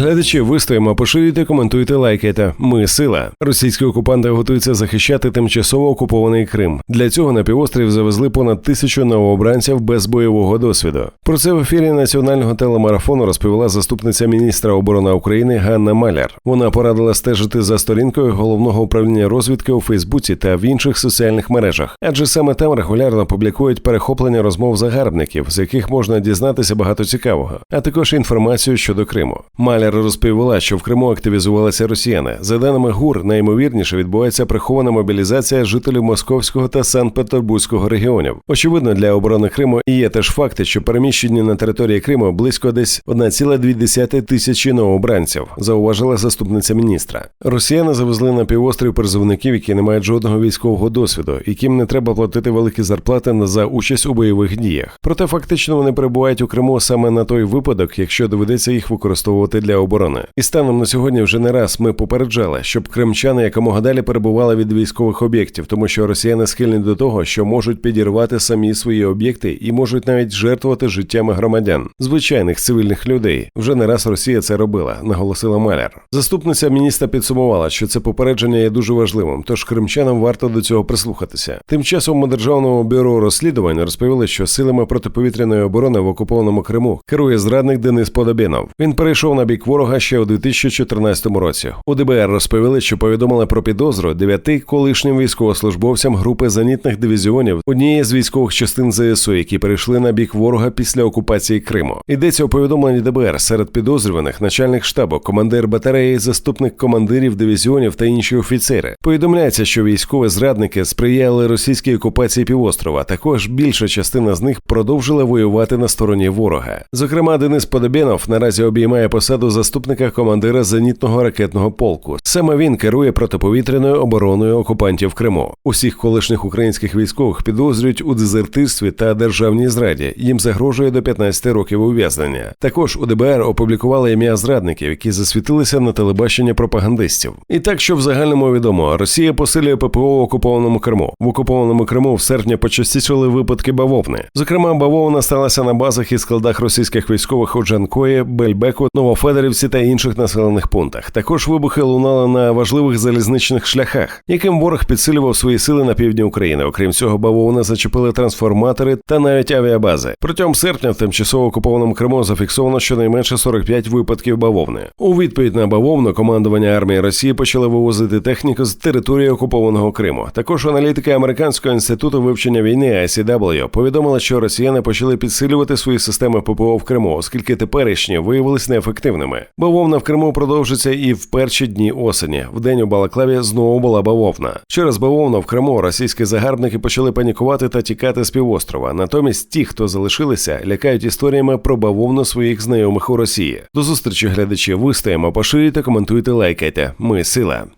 Глядачі, вистоїмо, поширюйте, коментуйте, лайкайте. Ми сила. Російські окупанти готуються захищати тимчасово окупований Крим. Для цього на півострів завезли понад тисячу новообранців без бойового досвіду. Про це в ефірі національного телемарафону розповіла заступниця міністра оборони України Ганна Маляр. Вона порадила стежити за сторінкою головного управління розвідки у Фейсбуці та в інших соціальних мережах, адже саме там регулярно публікують перехоплення розмов загарбників, з яких можна дізнатися багато цікавого, а також інформацію щодо Криму. Маляр розповіла, що в Криму активізувалися росіяни. За даними ГУР, найімовірніше відбувається прихована мобілізація жителів Московського та Санкт-Петербурзького регіонів. Очевидно, для оборони Криму і є теж факти, що переміщені на території Криму близько десь 1,2 тисячі новобранців, зауважила заступниця міністра. Росіяни завезли на півострів призовників, які не мають жодного військового досвіду, яким не треба платити великі зарплати за участь у бойових діях. Проте фактично вони перебувають у Криму саме на той випадок, якщо доведеться їх використовувати для оборони. І станом на сьогодні вже не раз ми попереджали, щоб кримчани якомога далі перебували від військових об'єктів, тому що росіяни схильні до того, що можуть підірвати самі свої об'єкти і можуть навіть жертвувати життями громадян, звичайних цивільних людей. Вже не раз Росія це робила, наголосила Маляр. Заступниця міністра підсумувала, що це попередження є дуже важливим, тож кримчанам варто до цього прислухатися. Тим часом у державному бюро розслідувань розповіли, що силами протиповітряної оборони в окупованому Криму керує зрадник Денис Подобінов. Він перейшов на бік ворога ще у 2014 році. У ДБР розповіли, що повідомили про підозру дев'яти колишнім військовослужбовцям групи зенітних дивізіонів однієї з військових частин ЗСУ, які перейшли на бік ворога після окупації Криму. Йдеться у повідомленні ДБР серед підозрюваних начальник штабу, командир батареї, заступник командирів дивізіонів та інші офіцери. Повідомляється, що військові зрадники сприяли російській окупації півострова. Також більша частина з них продовжила воювати на стороні ворога. Зокрема, Денис Подобєнов наразі обіймає посаду заступника командира зенітного ракетного полку. Саме він керує протиповітряною обороною окупантів Криму. Усіх колишніх українських військових підозрюють у дезертирстві та державній зраді. Їм загрожує до 15 років ув'язнення. Також у ДБР опублікували ім'я зрадників, які засвітилися на телебаченні пропагандистів. І так, що в загальному відомо, Росія посилює ППО в окупованому Криму. В окупованому Криму в серпні почастішали випадки бавовни. Зокрема, бавовна сталася на базах і складах російських військових у Джанкої, Бельбеку, Новофедерівці та інших населених пунктах. Також вибухи лунали на важливих залізничних шляхах, яким ворог підсилював свої сили на півдні України. Окрім цього, бавовна зачепили трансформатори та навіть авіабази. Протягом серпня в тимчасово окупованому Криму зафіксовано щонайменше 45 випадків бавовни. У відповідь на бавовну командування армії Росії почали вивозити техніку з території окупованого Криму. Також аналітики американського інституту вивчення війни ICW повідомили, що росіяни почали підсилювати свої системи ППО в Криму, оскільки теперішні виявилися неефективними. Бавовна в Криму продовжиться і в перші дні осені. В день у Балаклаві знову була бавовна. Через бавовну в Криму російські загарбники почали панікувати та тікати з півострова. Натомість ті, хто залишилися, лякають історіями про бавовну своїх знайомих у Росії. До зустрічі глядачі. вистаємо, поширюйте, коментуйте, лайкайте. Ми сила.